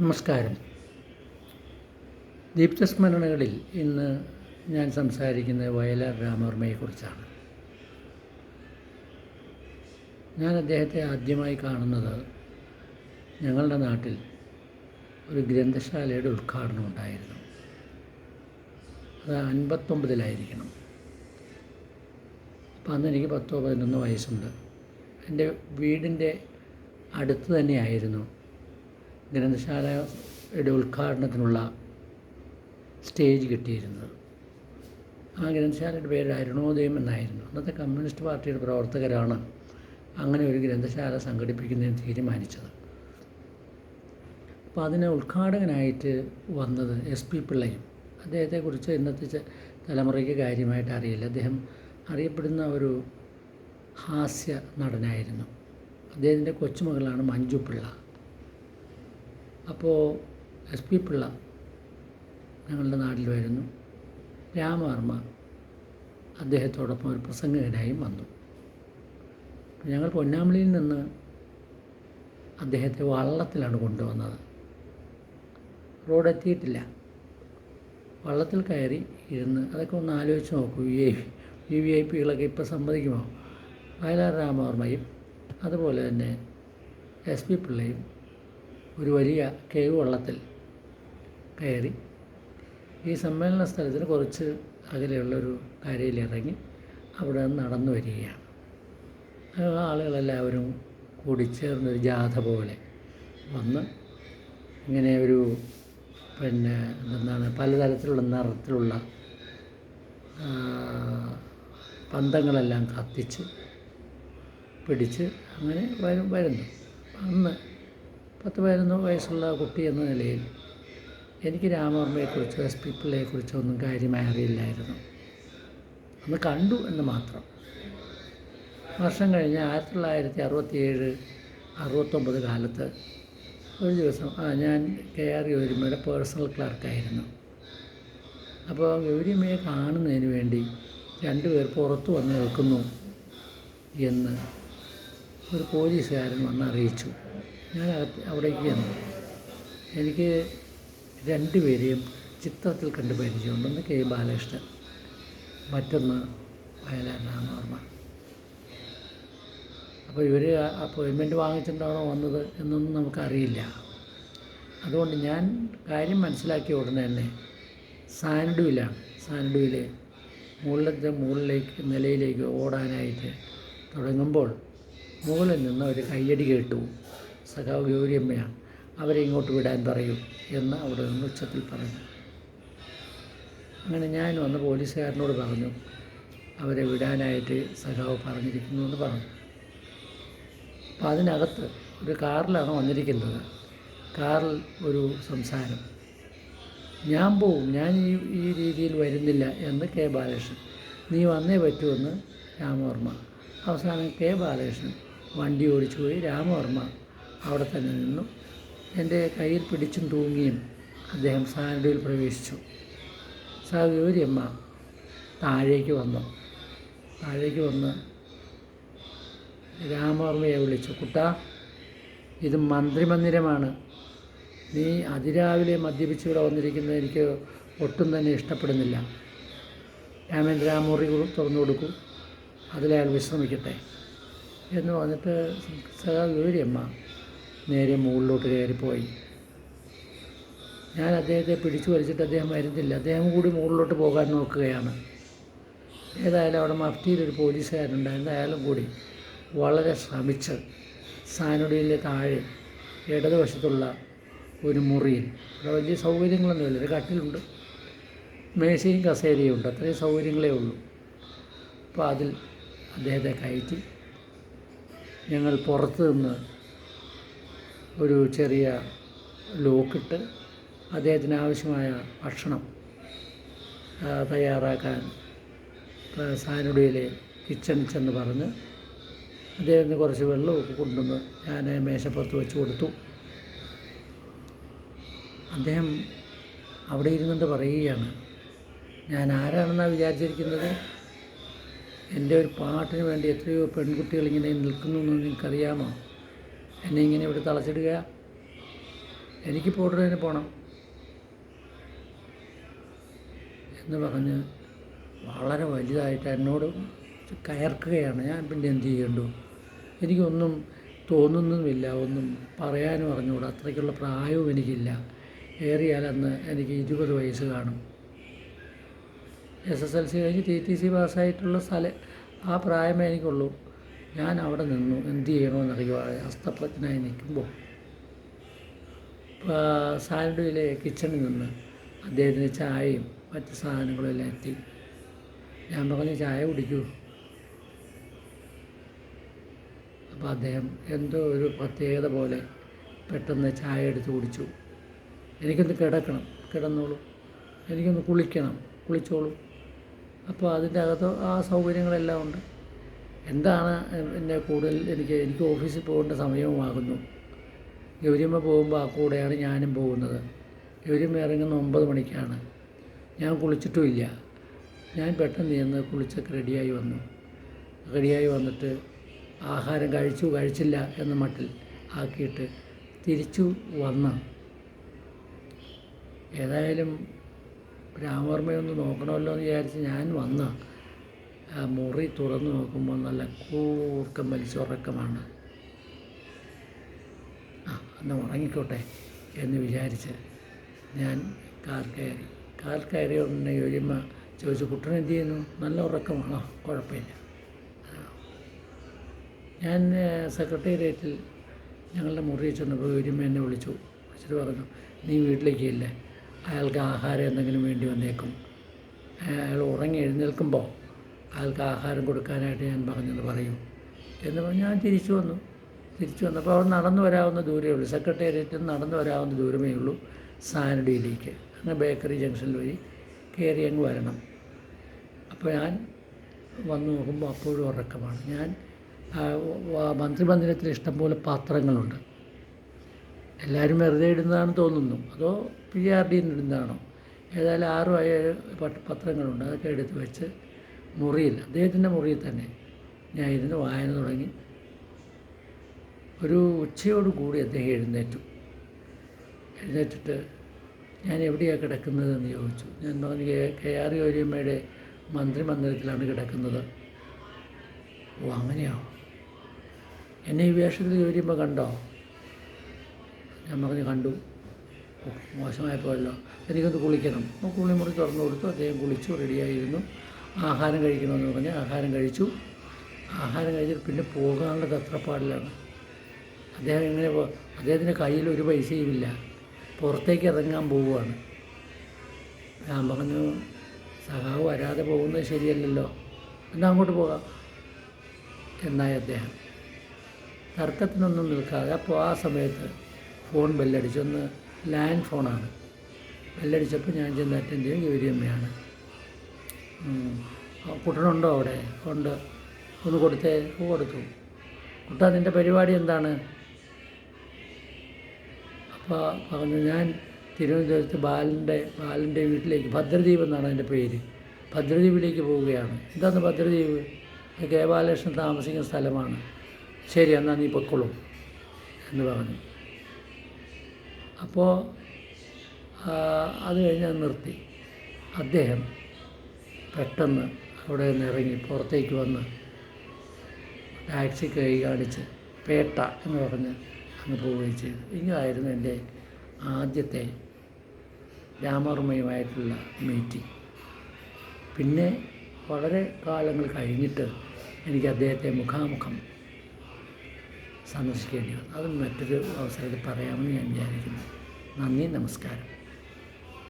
നമസ്കാരം. ദീപ്തസ്മരണകളിൽ ഇന്ന് ഞാൻ സംസാരിക്കുന്നത് വയലാർ രാമവർമ്മയെക്കുറിച്ചാണ് ഞാൻ അദ്ദേഹത്തെ ആദ്യമായി കാണുന്നത് ഞങ്ങളുടെ നാട്ടിൽ ഒരു ഗ്രന്ഥശാലയുടെ ഉദ്ഘാടനം ഉണ്ടായിരുന്നു. അത് അൻപത്തൊമ്പതിലായിരിക്കണം. അപ്പം അന്ന് എനിക്ക് പത്തോ പതിനൊന്നോ വയസ്സുണ്ട്. എന്റെ വീടിന്റെ അടുത്ത് തന്നെയായിരുന്നു ഗ്രന്ഥശാലയുടെ ഉദ്ഘാടനത്തിനുള്ള സ്റ്റേജ് കിട്ടിയിരുന്നത്. ആ ഗ്രന്ഥശാലയുടെ പേര് അരുണോദയം എന്നായിരുന്നു. അന്നത്തെ കമ്മ്യൂണിസ്റ്റ് പാർട്ടിയുടെ പ്രവർത്തകരാണ് അങ്ങനെ ഒരു ഗ്രന്ഥശാല സംഘടിപ്പിക്കുന്നതിന് തീരുമാനിച്ചത്. അപ്പോൾ അതിന് ഉദ്ഘാടകനായിട്ട് വന്നത് എസ് പി പിള്ളയും. അദ്ദേഹത്തെക്കുറിച്ച് ഇന്നത്തെ തലമുറയ്ക്ക് കാര്യമായിട്ട് അറിയില്ല. അദ്ദേഹം അറിയപ്പെടുന്ന ഒരു ഹാസ്യ നടനായിരുന്നു. അദ്ദേഹത്തിന്റെ കൊച്ചുമകളാണ് മഞ്ജു പിള്ള. അപ്പോൾ എസ് പി പിള്ള ഞങ്ങളുടെ നാട്ടിൽ വരുന്നു. രാമവർമ്മ അദ്ദേഹത്തോടൊപ്പം ഒരു പ്രസംഗകനായും വന്നു. ഞങ്ങൾ പൊന്നാമളിയിൽ നിന്ന് അദ്ദേഹത്തെ വള്ളത്തിലാണ് കൊണ്ടുവന്നത്. റോഡ് എത്തിയിട്ടില്ല. വള്ളത്തിൽ കയറി ഇരുന്ന് അതൊക്കെ ഒന്ന് ആലോചിച്ച് നോക്കൂ. V I V V I പികളൊക്കെ ഇപ്പോൾ സമ്മതിക്കുമോ? വയലാർ രാമവർമ്മയും അതുപോലെ തന്നെ എസ് പി പിള്ളയും ഒരു വലിയ കേവ് വള്ളത്തിൽ കയറി ഈ സമ്മേളന സ്ഥലത്തിന് കുറച്ച് അകലെയുള്ളൊരു കരയിലിറങ്ങി അവിടെ നടന്നു വരികയാണ്. ആളുകളെല്ലാവരും കൂടി ചേർന്നൊരു ജാഥ പോലെ വന്ന് ഇങ്ങനെ ഒരു പിന്നെ എന്താണ് പലതരത്തിലുള്ള നിറത്തിലുള്ള പന്തങ്ങളെല്ലാം കത്തിച്ച് പിടിച്ച് അങ്ങനെ വരും വരുന്നു. അന്ന് പത്ത് പതിനൊന്ന് വയസ്സുള്ള കുട്ടി എന്ന നിലയിൽ എനിക്ക് രാമവർമ്മയെക്കുറിച്ചോ എസ് പി ഒന്നും കാര്യമായി അറിയില്ലായിരുന്നു. അന്ന് കണ്ടു എന്ന് മാത്രം. വർഷം കഴിഞ്ഞ് ആയിരത്തി തൊള്ളായിരത്തി അറുപത്തിയേഴ് അറുപത്തൊമ്പത് കാലത്ത് ഒരു ദിവസം ആ ഞാൻ കെ ആർ ഗൗരിമയുടെ പേഴ്സണൽ ക്ലർക്കായിരുന്നു. അപ്പോൾ ഗൗരിയമ്മയെ കാണുന്നതിന് വേണ്ടി രണ്ടുപേർ പുറത്ത് വന്ന് നിൽക്കുന്നു എന്ന് ഒരു പോലീസുകാരൻ വന്ന് അറിയിച്ചു. ഞാൻ അവിടേക്ക് ചെന്നു. എനിക്ക് രണ്ടുപേരെയും ചിത്രത്തിൽ കണ്ട് പരിചയമുണ്ടെന്ന് കെ. ബാലകൃഷ്ണൻ മറ്റൊന്ന് വയലാർ ഓർമ്മ അപ്പോൾ ഇവർ അപ്പോയിൻമെന്റ് വാങ്ങിച്ചിട്ടാണോ വന്നത് എന്നൊന്നും നമുക്കറിയില്ല. അതുകൊണ്ട് ഞാൻ കാര്യം മനസ്സിലാക്കിയ ഉടനെ തന്നെ സാനഡുവിലാണ്. സാനഡുവിൽ മുകളിലത്തെ മുകളിലേക്ക് നിലയിലേക്ക് ഓടാനായിട്ട് തുടങ്ങുമ്പോൾ മുകളിൽ നിന്ന് ഒരു കയ്യടി കേട്ടു. സഖാവ് ഗൗരിയമ്മയാണ് അവരെ ഇങ്ങോട്ട് വിടാൻ പറയൂ എന്ന് അവിടെ നിന്ന് ഉച്ചത്തിൽ പറഞ്ഞു. അങ്ങനെ ഞാൻ വന്ന് പോലീസുകാരനോട് പറഞ്ഞു അവരെ വിടാനായിട്ട് സഖാവ് പറഞ്ഞിരിക്കുന്നു എന്ന് പറഞ്ഞു. അപ്പം അതിനകത്ത് ഒരു കാറിലാണ് വന്നിരിക്കുന്നത്. കാറിൽ ഒരു സംസാരം. ഞാൻ പോവും ഞാൻ ഈ ഈ രീതിയിൽ വരുന്നില്ല എന്ന് കെ ബാലകൃഷ്ണൻ. നീ വന്നേ പറ്റുമെന്ന് രാമവർമ്മ. അവസാനം കെ ബാലകൃഷ്ണൻ വണ്ടി ഓടിച്ചു പോയി രാമവർമ്മ അവിടെ തന്നെ നിന്നു. എന്റെ കയ്യിൽ പിടിച്ചും തൂങ്ങിയും അദ്ദേഹം സാനഡയിൽ പ്രവേശിച്ചു. സഹഗൗരിയമ്മ താഴേക്ക് വന്നു. താഴേക്ക് വന്ന് രാമവർമ്മയെ വിളിച്ചു. കുട്ട ഇത് മന്ത്രിമന്ദിരമാണ്. നീ അതിരാവിലെ മദ്യപിച്ച് ഇവിടെ വന്നിരിക്കുന്നത് എനിക്ക് ഒട്ടും തന്നെ ഇഷ്ടപ്പെടുന്നില്ല. രാമേന്ദ്ര മുറി തുറന്നു കൊടുക്കും. അതിലയാൾ വിശ്രമിക്കട്ടെ. എന്ന് പറഞ്ഞിട്ട് സദാ ഗൗരിയമ്മ നേരെ മുകളിലോട്ട് കയറിപ്പോയി ഞാൻ അദ്ദേഹത്തെ പിടിച്ചു വലിച്ചിട്ട് അദ്ദേഹം വരുന്നില്ല. അദ്ദേഹം കൂടി മുകളിലോട്ട് പോകാൻ നോക്കുകയാണ്. ഏതായാലും അവിടെ മഫ്റ്റിയിലൊരു പോലീസുകാരുണ്ടായിരുന്നു അയാളും കൂടി വളരെ ശ്രമിച്ച് സാനുടിയിലെ താഴെ ഇടതുവശത്തുള്ള ഒരു മുറിയിൽ. അവിടെ വലിയ സൗകര്യങ്ങളൊന്നുമില്ല ഒരു കട്ടിലുണ്ട്. മേശയും കസേരയും ഉണ്ട്. അത്രയും സൗകര്യങ്ങളേ ഉള്ളൂ. അപ്പോൾ അതിൽ അദ്ദേഹത്തെ കയറ്റി ഞങ്ങൾ പുറത്ത് നിന്ന് ഒരു ചെറിയ ലോക്കിട്ട് അദ്ദേഹത്തിന് ആവശ്യമായ ഭക്ഷണം തയ്യാറാക്കാൻ സാനുടിയിലെ കിച്ചണിൽ ചെന്ന് പറഞ്ഞ് അദ്ദേഹത്തിന് കുറച്ച് വെള്ളമൊക്കെ കൊണ്ടുവന്ന് ഞാൻ മേശപ്പുറത്ത് വെച്ച് കൊടുത്തു. അദ്ദേഹം അവിടെ ഇരുന്നുകൊണ്ട് പറയുകയാണ് ഞാൻ ആരാണെന്നാണ് വിചാരിച്ചിരിക്കുന്നത്? എന്റെ ഒരു പാട്ടിന് വേണ്ടി എത്രയോ പെൺകുട്ടികൾ ഇങ്ങനെ നിൽക്കുന്നു എന്ന് നിങ്ങൾക്കറിയാമോ? എന്നെ ഇങ്ങനെ ഇവിടെ തളച്ചിടുക. എനിക്ക് ഉടനെ പോകണം എന്ന് പറഞ്ഞ് വളരെ വലുതായിട്ട് എന്നോട് കയർക്കുകയാണ്. ഞാൻ പിന്നെ എന്ത് ചെയ്യേണ്ടു? എനിക്കൊന്നും തോന്നുന്നുമില്ല. ഒന്നും പറയാനും അറിഞ്ഞുകൂടാ. അത്രയ്ക്കുള്ള പ്രായവും എനിക്കില്ല. ഏറിയാൽ അന്ന് എനിക്ക് ഇരുപത് വയസ്സ് കാണും. എസ് എസ് എൽ സി കഴിഞ്ഞ് ടി ടി സി പാസ്സായിട്ടുള്ള സ്ഥലം ആ പ്രായമേ എനിക്കുള്ളൂ. ഞാൻ അവിടെ നിന്നു. എന്ത് ചെയ്യണമെന്നറിയുക അസ്തപ്രജ്ഞനായി നിൽക്കുമ്പോൾ. സാലഡിലെ കിച്ചണിൽ നിന്ന് അദ്ദേഹത്തിന് ചായയും മറ്റ് സാധനങ്ങളും എല്ലാം എത്തി. ഞാൻ പറഞ്ഞു ചായ കുടിക്കൂ. അപ്പോൾ അദ്ദേഹം എന്തോ ഒരു പ്രത്യേകത പോലെ പെട്ടെന്ന് ചായ എടുത്ത് കുടിച്ചു. എനിക്കൊന്ന് കിടക്കണം. കിടന്നോളൂ. എനിക്കൊന്ന് കുളിക്കണം. കുളിച്ചോളൂ. അപ്പോൾ അതിന്റെ അകത്ത് ആ സൗകര്യങ്ങളെല്ലാം ഉണ്ട്. എന്താണ് എന്നെ കൂടുതൽ എനിക്ക് എനിക്ക് ഓഫീസിൽ പോകേണ്ട സമയവുമാകുന്നു. ഗൗരിയമ്മ പോകുമ്പോൾ ആ കൂടെയാണ് ഞാനും പോകുന്നത്. ഗൗരിയമ്മ ഇറങ്ങുന്ന ഒമ്പത് മണിക്കാണ്. ഞാൻ കുളിച്ചിട്ടുമില്ല. ഞാൻ പെട്ടെന്ന് ചെന്ന് കുളിച്ചൊക്കെ റെഡിയായി വന്നു. റെഡിയായി വന്നിട്ട് ആഹാരം കഴിച്ചു കഴിച്ചില്ല എന്ന മട്ടിൽ ആക്കിയിട്ട് തിരിച്ചു വന്ന്. ഏതായാലും രാമവർമ്മയൊന്ന് നോക്കണമല്ലോ എന്ന് വിചാരിച്ച് ഞാൻ വന്ന്. മുറി തുറന്നു നോക്കുമ്പോൾ നല്ല കൂർക്കം വലിച്ചുറക്കമാണ്. ആ എന്നാൽ ഉറങ്ങിക്കോട്ടെ എന്ന് വിചാരിച്ച് ഞാൻ കാർ കയറി. കാർ കയറി ഉടനെ യോജിമ ചോദിച്ചു കുട്ടൻ എന്ത് ചെയ്യുന്നു? നല്ല ഉറക്കമാണോ? കുഴപ്പമില്ല. ഞാൻ സെക്രട്ടേറിയറ്റിൽ ഞങ്ങളുടെ മുറിയിൽ ചെന്നപ്പോൾ യോജിമ എന്നെ വിളിച്ചു. വിളിച്ചിട്ട് പറഞ്ഞു നീ വീട്ടിലേക്ക് ഇല്ലേ അയാൾക്ക് ആഹാരം എന്തെങ്കിലും വേണ്ടി വന്നേക്കും. അയാൾ ഉറങ്ങി എഴുന്നേൽക്കുമ്പോൾ അയാൾക്ക് ആഹാരം കൊടുക്കാനായിട്ട് ഞാൻ പറഞ്ഞെന്ന് പറയും. എന്ന് പറഞ്ഞ് ഞാൻ തിരിച്ചു വന്നു. തിരിച്ചു വന്നപ്പോൾ അവിടെ നടന്നു വരാവുന്ന ദൂരമേ ഉള്ളൂ. സെക്രട്ടേറിയറ്റിൽ നടന്നു വരാവുന്ന ദൂരമേ ഉള്ളൂ സാനഡിയിലേക്ക്. അങ്ങനെ ബേക്കറി ജംഗ്ഷനിൽ വഴി കയറി അങ്ങ് വരണം. അപ്പോൾ ഞാൻ വന്ന് നോക്കുമ്പോൾ അപ്പോഴും ഉറക്കമാണ്. ഞാൻ മന്ത്രിമന്ദിരത്തിൽ ഇഷ്ടംപോലെ പാത്രങ്ങളുണ്ട്. എല്ലാവരും വെറുതെ ഇടുന്നതാണെന്ന് തോന്നുന്നു. അതോ പി ആർ ഡി ഇടുന്നതാണോ? ഏതായാലും ആറും ഏഴ് പത്രങ്ങളുണ്ട്. അതൊക്കെ എടുത്ത് വെച്ച് മുറിയിൽ അദ്ദേഹത്തിന്റെ മുറിയിൽ തന്നെ ഞാൻ ഇരുന്ന് വായന തുടങ്ങി. ഒരു ഉച്ചയോട് കൂടി അദ്ദേഹം എഴുന്നേറ്റു. എഴുന്നേറ്റിട്ട് ഞാൻ എവിടെയാണ് കിടക്കുന്നതെന്ന് ചോദിച്ചു. ഞാൻ പറഞ്ഞു കെ കെ ആർ ഗൗരിയമ്മയുടെ മന്ത്രിമന്ദിരത്തിലാണ് കിടക്കുന്നത്. ഓ അങ്ങനെയോ? എന്നെ ഈ വേഷത്തിൽ ഗൗരിയമ്മ കണ്ടോ? ഞാൻ പറഞ്ഞു കണ്ടു. മോശമായപ്പോഴല്ലോ. എനിക്കൊന്ന് കുളിക്കണം. അപ്പോൾ കുളിമുറി തുറന്നു കൊടുത്തു. അദ്ദേഹം കുളിച്ചു റെഡിയായിരുന്നു. ആഹാരം കഴിക്കണമെന്ന് പറഞ്ഞ് ആഹാരം കഴിച്ചു. ആഹാരം കഴിച്ചിട്ട് പിന്നെ പോകാനുള്ള തത്രപ്പാടിലാണ്. അദ്ദേഹം ഇങ്ങനെ അദ്ദേഹത്തിന്റെ കയ്യിൽ ഒരു പൈസയുമില്ല പുറത്തേക്ക് ഇറങ്ങാൻ പോവുകയാണ്. ഞാൻ പറഞ്ഞു സഹാവ് വരാതെ പോകുന്നത് ശരിയല്ലല്ലോ. എന്നാൽ അങ്ങോട്ട് പോകാം എന്നായി അദ്ദേഹം. തർക്കത്തിനൊന്നും നിൽക്കാതെ അപ്പോൾ ആ സമയത്ത് ഫോൺ ബെല്ലടിച്ചു. ഒന്ന് ലാൻഡ് ഫോണാണ്. ബെല്ലടിച്ചപ്പോൾ ഞാൻ ചെന്ന് അറ്റൻഡ് ചെയ്യും ഗൗരിയമ്മയാണ്. കുട്ടനുണ്ടോ അവിടെ? ഉണ്ട്. ഒന്ന് കൊടുത്തേ കൊടുത്തു. കുട്ട നിന്റെ പരിപാടി എന്താണ്? അപ്പോൾ പറഞ്ഞു ഞാൻ തിരുവനന്തപുരത്ത് ബാലന്റെ ബാലന്റെ വീട്ടിലേക്ക് ഭദ്രദ്വീപ് എന്നാണ് അതിന്റെ പേര്. ഭദ്രദ്വീപിലേക്ക് പോവുകയാണ്. എന്താണ് ഭദ്രദ്വീപ് കെ ബാലകൃഷ്ണൻ താമസിക്കുന്ന സ്ഥലമാണ്. ശരി എന്നാൽ നീ പൊക്കോളൂ എന്ന് പറഞ്ഞു. അപ്പോൾ അത് കഴിഞ്ഞ് നിർത്തി. അദ്ദേഹം പെട്ടെന്ന് അവിടെ നിന്ന് ഇറങ്ങി പുറത്തേക്ക് വന്ന് ടാക്സി കൈ കാണിച്ച് പേട്ട എന്ന് പറഞ്ഞ് അങ്ങ് പോവുകയും ചെയ്തു. ഇങ്ങനായിരുന്നു എന്റെ ആദ്യത്തെ രാമവർമ്മയുമായിട്ടുള്ള മീറ്റിംഗ് പിന്നെ വളരെ കാലങ്ങൾ കഴിഞ്ഞിട്ട് എനിക്ക് അദ്ദേഹത്തെ മുഖാമുഖം സന്ദർശിക്കേണ്ടി വന്നു. അത് മറ്റൊരു അവസരത്തിൽ പറയാമെന്ന് ഞാൻ വിചാരിക്കുന്നു. നന്ദി നമസ്കാരം.